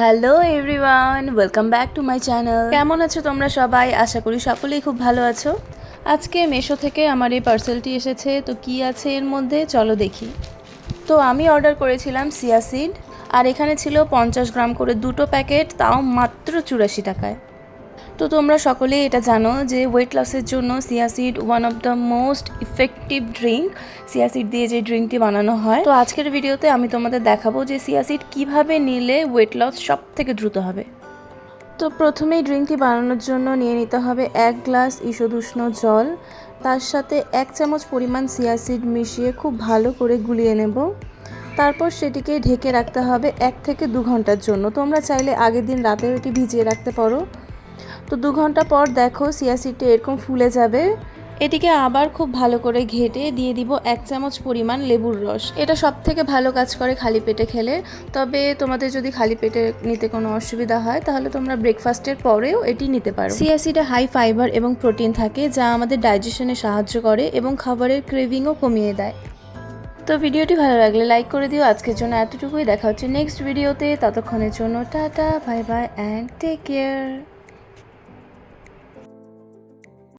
Hello everyone welcome back to my channel কেমন আছো তোমরা সবাই? আশা করি সকলেই খুব ভালো আছো। আজকে মেশো থেকে আমার এই পার্সেলটি এসেছে। তো কি আছে এর মধ্যে? চলো দেখি। তো আমি অর্ডার করেছিলাম সিয়াসিড আর এখানে ছিল পঞ্চাশ গ্রাম করে দুটো প্যাকেট তাও মাত্র চুরাশি টাকায়। তো তোমরা সকলেই এটা জানো যে ওয়েট লসের জন্য chia seed one of the most effective drink chia seed দিয়ে যে ড্রিঙ্কটি বানানো হয়। তো আজকের ভিডিওতে আমি তোমাদের দেখাবো যে সিয়াসিড কীভাবে নিলে ওয়েট লস সব থেকে দ্রুত হবে। তো প্রথমেই ড্রিঙ্কটি বানানোর জন্য নিয়ে নিতে হবে এক গ্লাস ঈষদুষ্ণ জল। তার সাথে এক চামচ পরিমাণ সিয়াসিড মিশিয়ে খুব ভালো করে গুলিয়ে নেব। তারপর সেটিকে ঢেকে রাখতে হবে এক থেকে দু ঘণ্টার জন্য। তোমরা চাইলে আগের দিন রাতেও এটি ভিজিয়ে রাখতে পারো। তো দু ঘণ্টা পর দেখো সিয়াসিডটা এরকম ফুলে যাবে। এটিকে আবার খুব ভালো করে ঘেটে দিয়ে দিব এক চামচ পরিমাণ লেবুর রস। এটা সব থেকে ভালো কাজ করে খালি পেটে খেলে। তবে তোমাদের যদি খালি পেটে নিতে কোনো অসুবিধা হয়, তাহলে তোমরা ব্রেকফাস্টের পরেও এটি নিতে পারো। সিয়াসিডে হাই ফাইবার এবং প্রোটিন থাকে, যা আমাদের ডাইজেশনে সাহায্য করে এবং খাবারের ক্রেভিংও কমিয়ে দেয়। তো ভিডিওটি ভালো লাগলে লাইক করে দিও। আজকের জন্য এতটুকুই। দেখা হচ্ছে নেক্সট ভিডিওতে। ততক্ষণের জন্য tata, bye bye and take care